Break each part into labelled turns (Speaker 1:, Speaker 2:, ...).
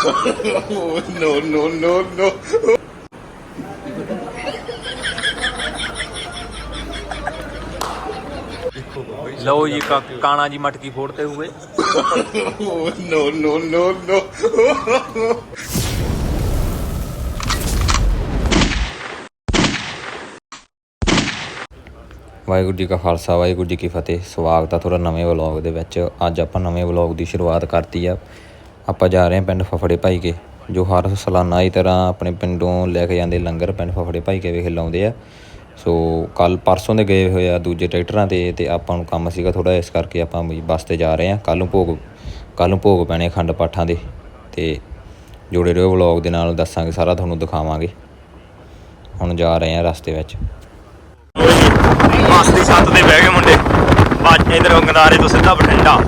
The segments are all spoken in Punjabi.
Speaker 1: no, no, no, no.
Speaker 2: ਲਓ ਜੀ ਕਾਣਾ ਜੀ ਮਟਕੀ ਫੋੜਤੇ ਹੋਏ
Speaker 1: no, no, no, no.
Speaker 3: Waheguru ji ਕਾ ਖਾਲਸਾ ਵਾਹਿਗੁਰੂ ਜੀ ਕੀ ਫਤਿਹ ਸਵਾਗਤ ਆ ਤੁਹਾਡਾ ਨਵੇਂ ਵਲੌਗ ਦੇ ਵਿੱਚ ਅੱਜ ਆਪਾਂ ਨਵੇਂ ਵਲੌਗ ਦੀ ਸ਼ੁਰੂਆਤ ਕਰਤੀ ਆ ਆਪਾਂ ਜਾ ਰਹੇ ਹਾਂ ਪਿੰਡ ਫਫੜੇ ਭਾਈ ਕੇ, ਜੋ ਹਰ ਸਾਲਾਨਾ ਹੀ ਤਰ੍ਹਾਂ ਆਪਣੇ ਪਿੰਡੋਂ ਲੈ ਕੇ ਜਾਂਦੇ ਲੰਗਰ ਪਿੰਡ ਫਫੜੇ ਭਾਈ ਕੇ ਵਿਖੇ ਲਾਉਂਦੇ ਆ। ਸੋ ਕੱਲ ਪਰਸੋਂ ਦੇ ਗਏ ਹੋਏ ਆ ਦੂਜੇ ਟਰੈਕਟਰਾਂ ਤੇ ਤੇ ਆਪਾਂ ਨੂੰ ਕੰਮ ਸੀਗਾ ਥੋੜਾ ਇਸ ਕਰਕੇ ਆਪਾਂ ਵੀ ਬੱਸ ਤੇ ਜਾ ਰਹੇ ਆ ਕੱਲ ਨੂੰ ਭੋਗ ਕੱਲ ਨੂੰ ਭੋਗ ਪੈਣੇ ਖੰਡ ਪਾਠਾਂ ਦੇ ਤੇ ਜੁੜੇ ਰਹੋ ਵਲੌਗ ਦੇ ਨਾਲ, ਦੱਸਾਂਗੇ ਸਾਰਾ, ਤੁਹਾਨੂੰ ਦਿਖਾਵਾਂਗੇ। ਹੁਣ ਜਾ ਰਹੇ ਆ ਰਸਤੇ ਵਿੱਚ।
Speaker 2: ਬੱਸ ਦੀ ਛੱਤ ਤੇ ਬਹਿ ਗਏ ਮੁੰਡੇ। ਬਾਜ ਇਧਰ ਗੰਦਾਰੇ ਤੋਂ ਸਿੱਧਾ ਬਠਿੰਡਾ।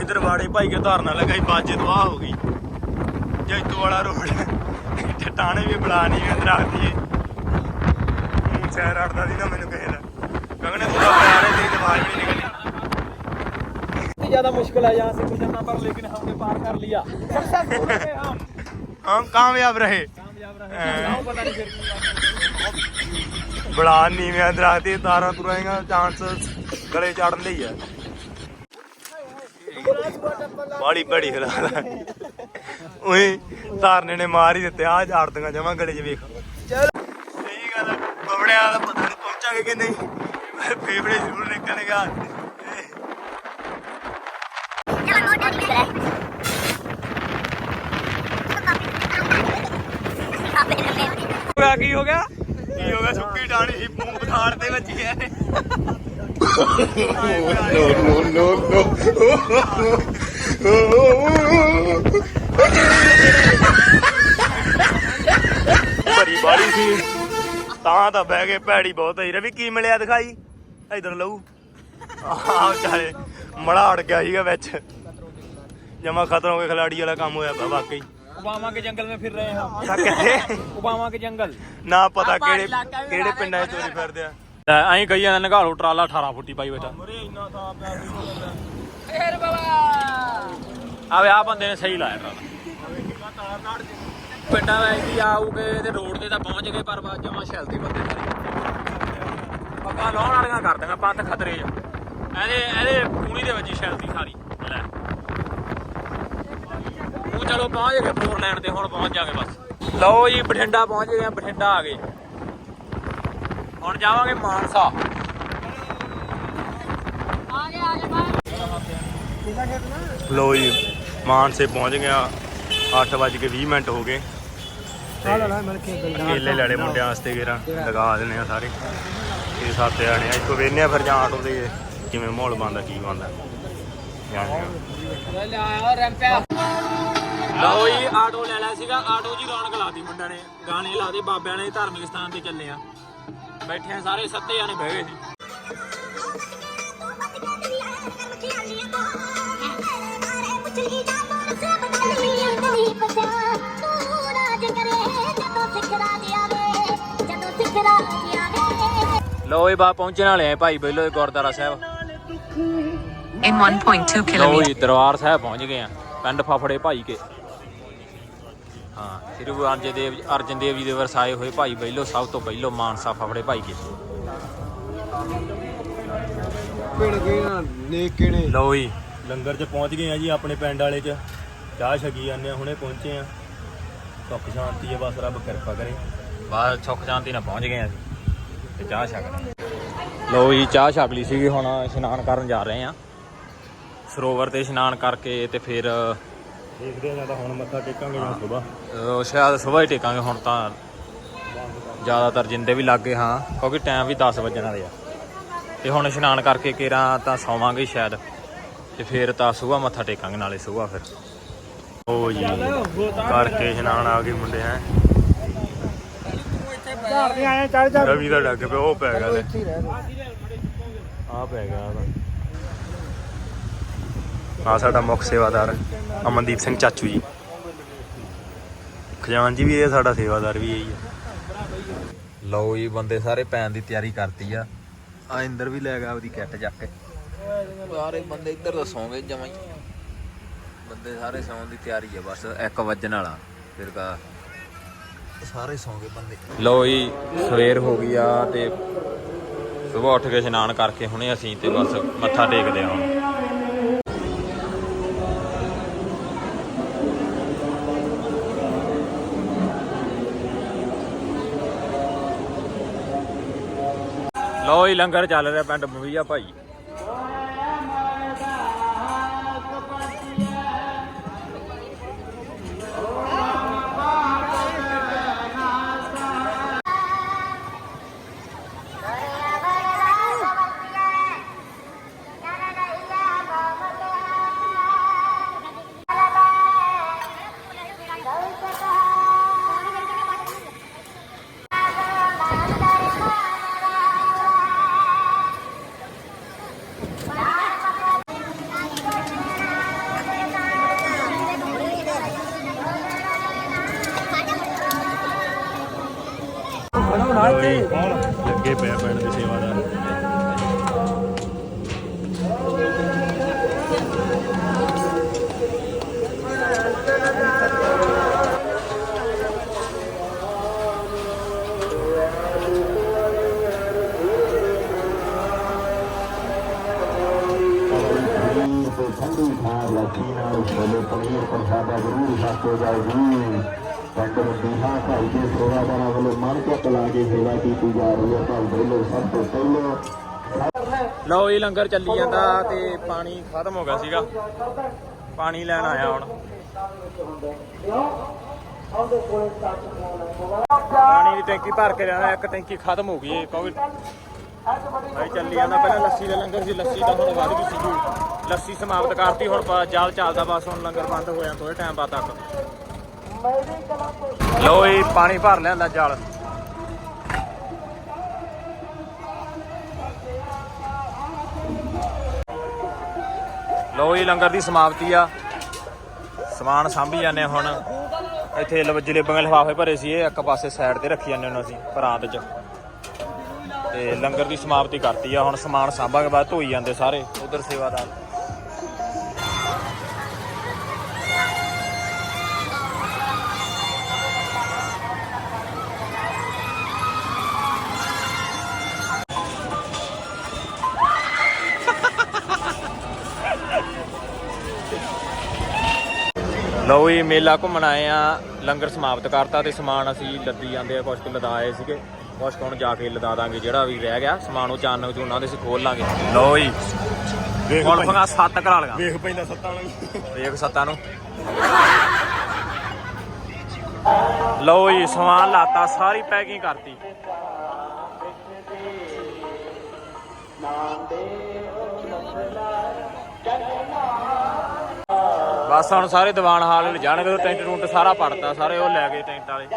Speaker 2: ਇਧਰ ਵਾੜੇ ਭਾਈ ਕੇ ਧਾਰਨਾ ਲਗਾਈ ਬਾਜੇ ਤੋਂ ਆ ਹੋ ਗਈ ਜੈਤੋ ਵਾਲਾ ਰੋਡ ਟਟਾਣੇ ਵੀ ਬੁਲਾ ਨਹੀਂ ਅੰਦਰ ਆਦੀ ਏ ਮੂੰਹ ਸੈਰ ਅੜਦਾ ਦੀ ਨਾ ਮੈਨੂੰ ਕਹੇ ਦਾ ਗਗਨੇ ਤੂੰ ਆ ਰਹੇ ਤੇਰੀ ਆਵਾਜ਼ ਵੀ ਨਿਕਲੀ
Speaker 4: ज्यादा मुश्किल है यहाँ से गुजरना पर लेकिन हमने पार कर लिया सक्सेसफुल हो गए हम
Speaker 2: ਹਮ ਕਾਮਯਾਬ ਰਹੇ
Speaker 4: कामयाब रहे जाओ पता नहीं फिर क्या।
Speaker 2: ਬੜਾ ਨੀਵੇਂ ਦਰਖਤ ਤੇ ਤਾਰਾਂ ਤੁਰਾਂਗਾ ਚਾਂਸ ਗਲੇ ਚੜਨ ਲਈ ਆ ਬਾੜੀ ਬੜੀ ਹਲਾ ਓਏ ਤਾਰਨੇ ਨੇ ਮਾਰ ਹੀ ਦਿੱਤੇ ਆ ਝਾੜ ਦੀਆਂ ਜਮਾ ਗਲੇ 'ਚ ਵੇਖ। ਚਲ ਸਹੀ ਗੱਲ ਬਵੜਿਆ ਦਾ ਪਤਾ ਨਹੀਂ ਪਹੁੰਚਾਂਗੇ ਕਿ ਨਹੀਂ। ਫੇਫੜੇ ਜ਼ਰੂਰ ਨਿਕਲੇਗਾ ਹੋਇਆ ਕੀ। ਹੋ ਗਿਆ? ਕੀ ਹੋ ਗਿਆ? ਸੁੱਕੀ ਸੀ ਮੂੰਹ ਪਥਾੜ ਤੇ ਵੱਜੀ ਐ।
Speaker 1: No, no, no, no.
Speaker 2: ਭਰੀ ਬਾੜੀ ਸੀ ਤਾਂ ਤਾਂ ਬਹਿ ਗਏ ਭੈੜੀ ਬਹੁਤ ਹੈ ਰਵੀ ਕੀ ਮਿਲਿਆ ਦਿਖਾਈ ਇਧਰ ਲਊ ਆਹ ਚਾਲੇ ਮੜਾ ਅੜ ਗਿਆ ਸੀਗਾ ਵਿੱਚ ਜਮਾ ਖਤਮ ਹੋ ਗਿਆ ਖਿਲਾੜੀ ਵਾਲਾ ਕੰਮ ਹੋਇਆ ਪਿਆ ਵਾਕਈ
Speaker 4: ओबामा के जंगल में फिर रहे हैं हम
Speaker 2: ਤਾਂ ਕਿੱਥੇ
Speaker 4: ओबामा के जंगल
Speaker 2: ਨਾ ਪਤਾ ਕਿਹੜੇ ਕਿਹੜੇ ਪਿੰਡਾਂ 'ਚ ਚੋਰੀ ਫਿਰਦੇ ਆ ਲੈ ਐਂ ਕਹੀ ਜਾਂਦਾ ਨਗਾਲੋ ਟਰਾਲਾ 18 ਫੁੱਟੀ ਪਾਈ ਬੈਠਾ। ਆਵੇ ਆ ਬੰਦੇ ਨੇ ਸਹੀ ਲਾਇਆ ਟਰਾਲਾ।
Speaker 4: ਪਿੰਡਾਂ ਵਿੱਚ ਵੀ ਆਉਗੇ ਤੇ ਰੋਡ ਤੇ ਤਾਂ ਪਹੁੰਚ ਗਏ ਪਰ ਬਾਅਦ ਜਮਾ ਸ਼ੈਲ ਤੇ ਬੰਦੇ
Speaker 2: ਪੱਕਾ ਲਾਉਣ ਵਾਲੀਆਂ ਕਰ ਦਾਂਗਾ ਪੰਥ ਖਤਰੇ 'ਚ ਇਹਦੇ ਇਹਦੇ ਕੂਣੀ ਦੇ ਵਿੱਚ ਹੀ ਸ਼ੈਲ ਦੀ ਸਾਰੀ ਲੈ। ਉਹ ਚਲੋ ਪਹੁੰਚ ਗਏ ਫੋਰ ਲੈਣ ਤੇ ਹੁਣ ਪਹੁੰਚ ਜਾਗੇ ਬਸ। ਲਓ ਜੀ ਬਠਿੰਡਾ ਪਹੁੰਚ ਗਏ ਆ ਬਠਿੰਡਾ ਆ ਗਏ। ਹੁਣ ਜਾਵਾਂਗੇ ਮਾਨਸਾ। ਲੋ ਜੀ, ਮਾਨਸੇ ਪਹੁੰਚ ਗਿਆ 8:20 ਮਿੰਟ ਹੋ ਗਏ। ਕੇਲੇ ਲੜੇ ਮੁੰਡਿਆਂ ਵਾਸਤੇ ਗੇਰਾ, ਲਗਾ ਦਿੰਨੇ ਆ ਸਾਰੇ। ਇਹ ਸੱਤ ਜਾਣੇ ਆ। ਇੱਕੋ ਵੇਨੇ ਫਿਰ ਜਾਂ ਆਟੋ ਦੇ ਕਿਵੇਂ ਮਾਹੌਲ ਬੰਦਾ ਕੀ ਬੰਦਾ ਲਓ ਜੀ, ਆਟੋ ਲੈ ਲਿਆ ਸੀਗਾ। ਆਟੋ ਜੀ ਰੌਣਕ ਲਾਤੀ ਮੁੰਡਿਆਂ ਨੇ। ਗਾਣੇ ਲਾਦੇ ਬਾਬਿਆਂ ਨੇ ਧਾਰਮਿਕ ਸਥਾਨ ਤੇ ਚੱਲੇ ਆ। ਬੈਠੇ ਆ ਸਾਰੇ ਸੱਤੇ ਜਾਣੇ ਬਹਿ ਗਏ ਸੀ। ਲਓ ਜੀ ਬਾ ਪਹੁੰਚਣ ਵਾਲੇ ਆ ਭਾਈ ਬੇਲੋ ਦੇ ਗੁਰਦੁਆਰਾ ਸਾਹਿਬ।
Speaker 5: In 1.2
Speaker 2: ਲਓ
Speaker 5: kilometers.
Speaker 2: ਜੀ ਦਰਬਾਰ ਸਾਹਿਬ ਪਹੁੰਚ ਗਏ ਆ ਪਿੰਡ ਫਫੜੇ ਭਾਈ ਕੇ। ਸ੍ਰੀ ਗੁਰੂ ਅਰਜਨ ਦੇਵ ਅਰਜਨ ਦੇਵ ਜੀ ਦੇ ਵਰਸਾਏ ਹੋਏ ਭਾਈ ਬੈਲੋ ਸਭ ਤੋਂ ਪਹਿਲੋ ਮਾਨਸਾ ਫਫੜੇ ਭਾਈ ਕੇ ਲਓ ਜੀ। ਲੰਗਰ 'ਚ ਪਹੁੰਚ ਗਏ ਆ ਜੀ ਆਪਣੇ ਪਿੰਡ ਵਾਲੇ 'ਚ। ਚਾਹ ਛਕੀ ਜਾਂਦੇ ਆ ਹੁਣੇ ਪਹੁੰਚੇ ਆ। ਸੁੱਖ ਸ਼ਾਂਤੀ ਹੈ ਬਸ ਰੱਬ ਕਿਰਪਾ ਕਰੇ। ਬਸ ਸੁੱਖ ਸ਼ਾਂਤੀ ਨਾਲ ਪਹੁੰਚ ਗਏ ਆ ਅਸੀਂ ਤੇ ਚਾਹ ਛਕ ਲਈ ਲਓ ਜੀ ਚਾਹ ਛਕ ਲਈ ਸੀਗੀ ਹੁਣ ਇਸ਼ਨਾਨ ਕਰਨ ਜਾ ਰਹੇ ਆ। ਸਰੋਵਰ ਤੇ ਇਸ਼ਨਾਨ ਕਰਕੇ ਤੇ ਫਿਰ ਦੇਖਦੇ ਆ ਜਾਂ ਤਾਂ ਹੁਣ ਮੱਥਾ ਟੇਕਾਂਗੇ ਜਾਂ ਸਵੇਰ। ਸ਼ਾਇਦ ਸਵੇਰ ਹੀ ਟੇਕਾਂਗੇ ਹੁਣ ਤਾਂ ਜ਼ਿਆਦਾਤਰ ਜਿੰਦੇ ਵੀ ਲੱਗੇ ਹਾਂ ਕਿਉਂਕਿ ਟਾਈਮ ਵੀ 10 ਵਜਣ ਵਾਲੇ ਆ। ਤੇ ਹੁਣ ਇਸ਼ਨਾਨ ਕਰਕੇ ਕੇਰਾਂ ਤਾਂ ਸੌਵਾਂਗੇ ਸ਼ਾਇਦ। ਤੇ ਫਿਰ ਤਾਂ ਸਵੇਰ ਮੱਥਾ ਟੇਕਾਂਗੇ ਨਾਲੇ ਸਵੇਰ ਫਿਰ। ਓ ਜੀ ਕਰਕੇ ਇਸ਼ਨਾਨ ਆ ਗਏ ਮੁੰਡੇ ਹੈ। ਰਵੀ ਦਾ ਡੱਗ ਪਿਆ ਉਹ ਪੈ ਗਿਆ ਲੈ। ਆ ਪੈ ਗਿਆ ਉਹਦਾ। ਆ ਸਾਡਾ ਮੁੱਖ ਸੇਵਾਦਾਰ ਅਮਨਦੀਪ ਸਿੰਘ ਚਾਚੂ ਜੀ। ਖਜ਼ਾਨ ਜੀ ਵੀ ਇਹ ਸਾਡਾ ਸੇਵਾਦਾਰ ਵੀ ਇਹੀ ਆ।
Speaker 3: ਲਓ ਜੀ, ਬੰਦੇ ਸਾਰੇ ਪੈਣ ਦੀ ਤਿਆਰੀ ਕਰਤੀ ਆ। ਆ ਇੰਦਰ ਵੀ ਲੈ ਗਿਆ ਆਪਦੀ ਕਿੱਟ ਚੱਕ ਕੇ। ਸਾਰੇ ਬੰਦੇ ਇੱਧਰ ਤਾਂ ਸੌਂ ਗਏ ਜਮਾਂ
Speaker 4: ਬੰਦੇ ਸਾਰੇ ਸੌਣ ਦੀ ਤਿਆਰੀ ਆ, ਬਸ 1 ਵਜਣ ਵਾਲਾ। ਫਿਰ ਕਾ ਸਾਰੇ ਸੌਂ ਗਏ ਬੰਦੇ। ਲੋ ਜੀ, ਸਵੇਰ ਹੋ ਗਈ ਆ ਤੇ ਸਵੇਰ ਉੱਠ ਕੇ ਇਸ਼ਨਾਨ ਕਰਕੇ ਹੁਣੇ ਅਸੀਂ ਤੇ ਬਸ ਮੱਥਾ ਟੇਕਦੇ ਹਾਂ ਲਓ ਜੀ ਲੰਗਰ ਚੱਲ ਰਿਹਾ ਪਿੰਡ ਬਵੀਆ ਭਾਈ। ਲੱਗੇ ਪਿਆ ਪਿੰਡ ਦੀ ਸੇਵਾਦਾਰ
Speaker 6: ਠੰਡੀ ਥਾਂ ਲੱਗੀ ਨਾਲ ਛੋਲੇ ਪਨੀਰ ਪ੍ਰਸ਼ਾਦਾ ਜ਼ਰੂਰ ਛਕੋ ਜਾਓ ਜੀ ਪਿੰਡ ਮਦੀਹਾ ਭਾਈ ਦੇ ਸੇਵਾਦਾਰਾਂ ਵੱਲੋਂ ਮਨ ਚੁੱਕ ਲਾ ਸੇਵਾ ਕੀਤੀ ਜਾ ਰਹੀ ਹੈ। ਭਾਈ ਦੇ ਸਭ ਤੋਂ ਪਹਿਲਾਂ
Speaker 4: ਲਓ ਇਹ ਲੰਗਰ ਚੱਲੀ ਜਾਂਦਾ ਤੇ ਪਾਣੀ ਖਤਮ ਹੋ ਗਿਆ ਸੀਗਾ। ਪਾਣੀ ਲੈਣ ਆਇਆ ਹੁਣ। ਪਾਣੀ ਦੀ ਟੈਂਕੀ ਭਰ ਕੇ ਜਾਣਾ ਇੱਕ ਟੈਂਕੀ ਖਤਮ ਹੋ ਗਈ ਹੈ ਕਿਉਂਕਿ ਭਾਈ ਚੱਲੀ ਜਾਂਦਾ, ਪਹਿਲਾਂ ਲੱਸੀ ਦਾ ਲੰਗਰ ਸੀ, ਲੱਸੀ ਦਾ ਹੁਣ ਵੱਧ ਗਈ ਸੀ ਲੱਸੀ ਸਮਾਪਤ ਕਰਤੀ, ਹੁਣ ਜਾਲ ਜਲ ਚੱਲਦਾ ਬਸ ਹੁਣ ਲੰਗਰ ਬੰਦ ਹੋਇਆ ਥੋੜੇ ਟਾਈਮ ਬਾਅਦ ਤੱਕ। ਲੋ ਇਹ ਪਾਣੀ ਭਰ ਲਿਆਂਦਾ ਜਲ। ਲਓ ਜੀ, ਲੰਗਰ ਦੀ ਸਮਾਪਤੀ ਆ। ਸਮਾਨ ਸਾਂਭੀ ਜਾਂਦੇ ਹੁਣ। ਇੱਥੇ ਲਵ- ਲਿਫਾਫੇ ਭਰੇ ਸੀ ਇਹ ਇੱਕ ਪਾਸੇ ਸਾਈਡ ਤੇ ਰੱਖੀ ਜਾਂਦੇ ਹੁਣ ਅਸੀਂ ਪਰਾਤ 'ਚ। ਤੇ ਲੰਗਰ ਦੀ ਸਮਾਪਤੀ ਕਰਤੀ ਆ, ਹੁਣ ਸਮਾਨ ਸਾਂਭਾਂਗੇ ਬਾਅਦ ਧੋਈ ਜਾਂਦੇ ਸਾਰੇ, ਉਧਰ ਸੇਵਾਦਾਰ। ਲਓ ਜੀ ਮੇਲਾ ਘੁੰਮਣ ਆਏ ਆ ਲੰਗਰ ਸਮਾਪਤ ਕਰਤਾ ਤੇ ਸਮਾਨ ਅਸੀਂ ਲੱਦੀ ਜਾਂਦੇ ਆ ਕੁਛ ਕੁ ਲਦਾ ਆਏ ਸੀਗੇ। ਕੁਛ ਕੁ ਹੁਣ ਜਾ ਕੇ ਲਦਾ ਦਾਂਗੇ ਜਿਹੜਾ ਵੀ ਰਹਿ ਗਿਆ ਸਮਾਨ ਉਹ ਚਾਨਕ ਚੂਨਾਂ ਦੇ ਅਸੀਂ ਖੋਲ ਲਾਂਗੇ। ਲਓ ਜੀ। ਹੁਣ ਫੰਗਾ ਸੱਤ ਕਰਾ ਲਗਾ।
Speaker 1: ਵੇਖ ਪੈਂਦਾ ਸੱਤਾਂ ਵਾਲਾ
Speaker 4: ਵੇਖ ਸੱਤਾਂ ਨੂੰ। ਲਓ ਜੀ ਸਮਾਨ ਲਾਤਾ ਸਾਰੀ ਪੈਕਿੰਗ ਕਰਤੀ। ਬਸ ਹੁਣ ਸਾਰੇ ਦੀਵਾਨ ਹਾਲ ਵਿੱਚ ਜਾਣਗੇ ਟੈਂਟ ਟੁੰਟ ਸਾਰਾ ਪੜਤਾ ਸਾਰੇ ਉਹ ਲੈ ਗਏ ਟੈਂਟ ਵਾਲੇ।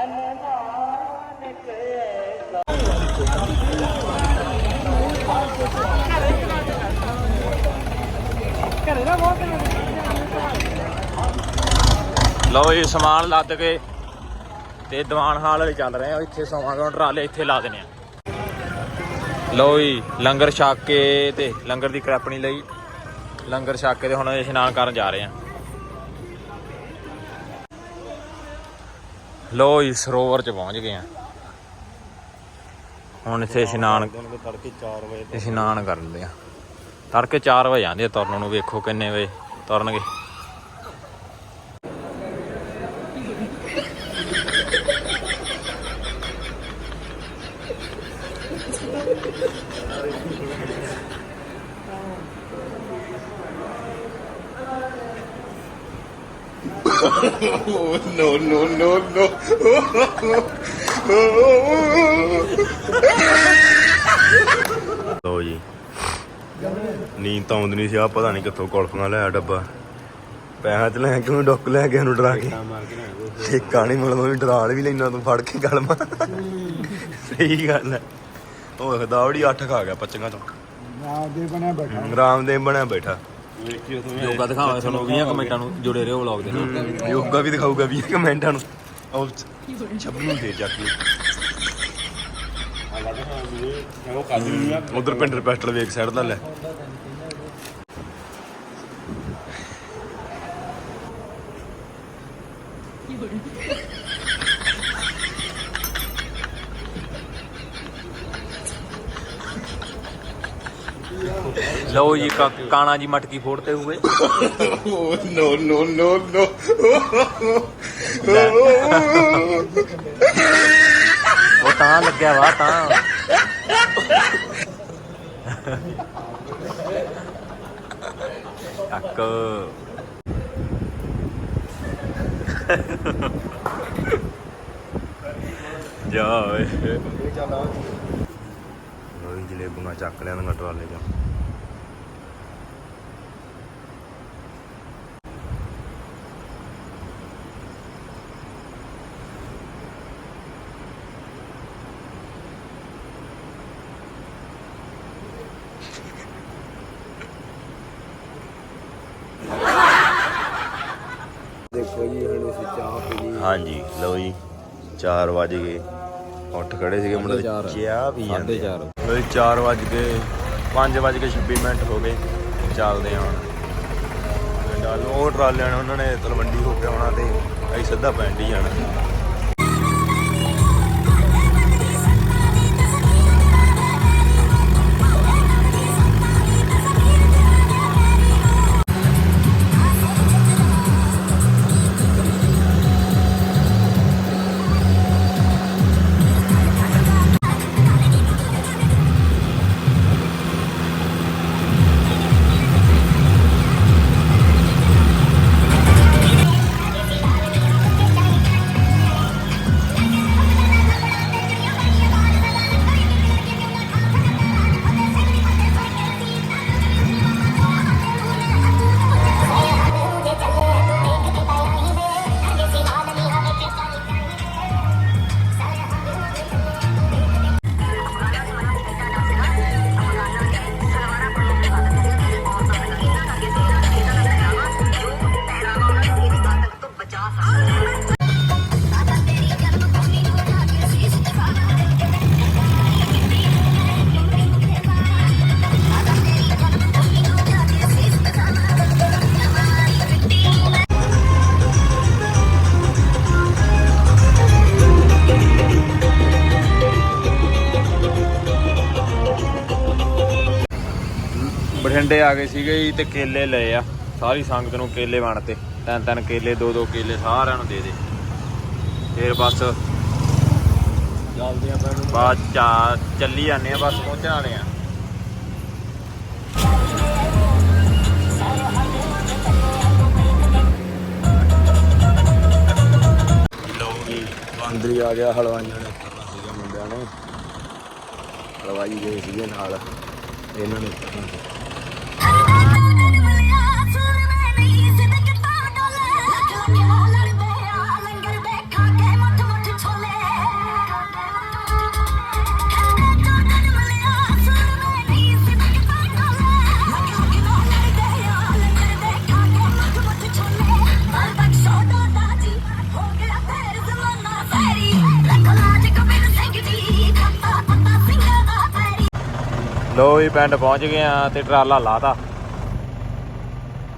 Speaker 4: ਲਓ ਜੀ, ਸਮਾਨ ਲੱਦ ਕੇ ਤੇ ਦੀਵਾਨ ਹਾਲ ਵਾਲੇ ਚੱਲ ਰਹੇ ਆ, ਇੱਥੇ ਸੌਵਾਂਗੇ, ਹੁਣ ਟਰਾਲੇ ਇੱਥੇ ਲਾ ਦੇਣੇ ਆ। ਲਓ ਜੀ, ਲੰਗਰ ਛਕ ਕੇ ਤੇ ਲੰਗਰ ਦੀ ਕਰੈਪਣੀ ਲਈ। ਲੰਗਰ ਛਕ ਕੇ ਤੇ ਹੁਣ ਇਸ਼ਨਾਨ ਕਰਨ ਜਾ ਰਹੇ ਆ। ਲਓ ਜੀ ਸਰੋਵਰ ਚ ਪਹੁੰਚ ਗਏ ਆ। ਹੁਣ ਇੱਥੇ ਇਸ਼ਨਾਨ
Speaker 1: ਤੜਕੇ 4 ਵਜੇ
Speaker 4: ਇਸ਼ਨਾਨ ਕਰਦੇ ਆ। ਤੜਕੇ 4 ਵਜੇ ਆਂਦੇ ਆ ਤੁਰਨ ਨੂੰ ਵੇਖੋ ਕਿੰਨੇ ਵਜੇ ਤੁਰਨਗੇ।
Speaker 1: No, no, no, no.
Speaker 2: ਲੋ ਜੀ। ਨੀਂਦ ਤਾਂ ਆਉਂਦੀ ਨਹੀਂ ਸੀ ਆ ਪਤਾ ਨਹੀਂ ਕਿੱਥੋਂ ਕੁਲਫੀਆਂ ਲਿਆ ਡੱਬਾ। ਪੈਸਾ ਚ ਲੈ ਕਿਉਂ ਡੁੱਕ ਲੈ ਕੇ ਉਹਨੂੰ ਡਰਾ ਕੇ। ਠੇਕਾ ਨਹੀਂ ਮਿਲਦਾ ਵੀ ਡਰਾ ਵੀ ਲੈਣਾ ਤੂੰ ਫੜ ਕੇ ਗੱਲ ਮਾਰ। ਸਹੀ ਗੱਲ ਹੈ ਉਹ ਦਾਵੜੀ 8 ਖਾ ਗਿਆ ਪੱਚੀਆਂ ਤੋਂ ਰਾਮਦੇਵ ਬਣਿਆ ਬੈਠਾ। ਰਾਮਦੇਵ ਬਣਿਆ ਬੈਠਾ।
Speaker 4: ਯੋਗਾ ਦਿਖਾਵਾਂਗੇ ਤੁਹਾਨੂੰ 20 ਕਮੈਂਟਾਂ ਨੂੰ ਜੁੜੇ ਰਹੋ ਵਲੌਗ ਦੇ ਨਾਲ।
Speaker 2: ਯੋਗਾ ਵੀ ਦਿਖਾਊਗਾ 20 ਕਮੈਂਟਾਂ ਨੂੰ। ਉਹ ਛੱਬ ਨੂੰ ਦੇ ਜਾ ਕੇ। ਉਧਰ ਪਿੰਡ ਰਪੈਸਟਲ ਵੇਖ ਸਾਈਡ ਦਾ ਲੈ।
Speaker 4: ਲਓ ਜੀ ਕਾ- ਕਾਣਾ ਜੀ ਮਟਕੀ ਫੋੜਤੇ ਹੋਏ।
Speaker 1: no, no, no, no.
Speaker 4: ਉਹ ਤਾਂ ਲੱਗਿਆ ਵਾ ਤਾਂ। ਟੱਕ ਜਾ ਓਏ।
Speaker 2: ਲੋਈ ਜਲੇਬੀਆਂ ਚੱਕ ਲਿਆ ਨਾ ਟਰਾਲੇ ਚ
Speaker 1: ਦੇਖੋ ਜੀ ਹੁਣ ਅਸੀਂ ਚਾਹ ਪੀ ਲਈ
Speaker 2: ਹਾਂਜੀ ਲਓ ਜੀ 4 ਵਜ ਗਏ। ਉੱਠ ਖੜੇ ਸੀਗੇ ਮੁੰਡੇ। ਚਾਹ ਪੀ ਜਾਂਦੇ। ਲਓ ਜੀ 4 ਵਜ ਗਏ 5 ਵਜ ਕੇ 26 ਮਿੰਟ ਹੋ ਗਏ। ਚੱਲਦੇ ਹਾਂ ਹੁਣ। ਉਹ ਟਰਾਲਿਆਂ ਨੇ ਉਹਨਾਂ ਨੇ ਤਲਵੰਡੀ ਹੋ ਕੇ ਆਉਣਾ ਤੇ ਅਸੀਂ ਸਿੱਧਾ ਪਿੰਡ ਹੀ ਜਾਣਾ।
Speaker 4: ਬਠਿੰਡੇ ਆ ਗਏ ਸੀਗੇ ਜੀ ਤੇ ਕੇਲੇ ਲਏ ਆ। ਸਾਰੀ ਸੰਗਤ ਨੂੰ ਕੇਲੇ ਵੰਡਤੇ ਤਿੰਨ ਤਿੰਨ ਕੇਲੇ, ਦੋ ਦੋ ਕੇਲੇ ਸਾਰਿਆਂ ਨੂੰ ਦੇ ਦੇ। ਫਿਰ ਬਸ ਚੱਲਦੇ ਆ ਬਾਅਦ ਚਾ ਚੱਲੀ ਜਾਂਦੇ ਆ, ਬਸ ਪਹੁੰਚਣ ਵਾਲੇ ਆ।
Speaker 2: ਅੰਦਰ ਹੀ ਆ ਗਿਆ, ਹਲਵਾਈਆਂ ਨੇ ਕਰਨਾ ਸੀਗਾ ਮੁੰਡਿਆਂ ਨੇ। ਹਲਵਾਈ ਗਏ ਸੀਗੇ ਨਾਲ। ਇਹਨਾਂ ਨੇ ਕਰਨਾ
Speaker 4: ਲੋ ਜੀ ਪਿੰਡ ਪਹੁੰਚ ਗਏ ਆ ਤੇ ਟਰਾਲਾ ਲਾਤਾ।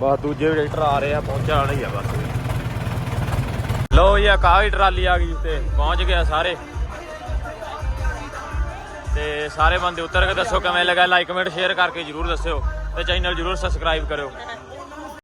Speaker 4: ਬਸ ਦੂਜੇ ਵੀ ਟਰੈਕਟਰ ਆ ਰਹੇ ਆ, ਪਹੁੰਚਣ ਵਾਲੇ ਹੀ ਆ ਬਸ। ਲੋ ਜੀ, ਆ ਕਾਹੀ ਟਰਾਲੀ ਆ ਗਈ ਤੇ ਪਹੁੰਚ ਗਏ ਆ ਸਾਰੇ। ਤੇ ਸਾਰੇ ਬੰਦੇ ਉਤਰ ਕੇ ਦੱਸੋ ਕਿਵੇਂ ਲੱਗਾ ਲਾਈਕ ਕਮੈਂਟ ਸ਼ੇਅਰ ਕਰਕੇ ਜਰੂਰ ਦੱਸਿਓ ਤੇ ਚੈਨਲ ਜਰੂਰ ਸਬਸਕ੍ਰਾਈਬ ਕਰਿਓ।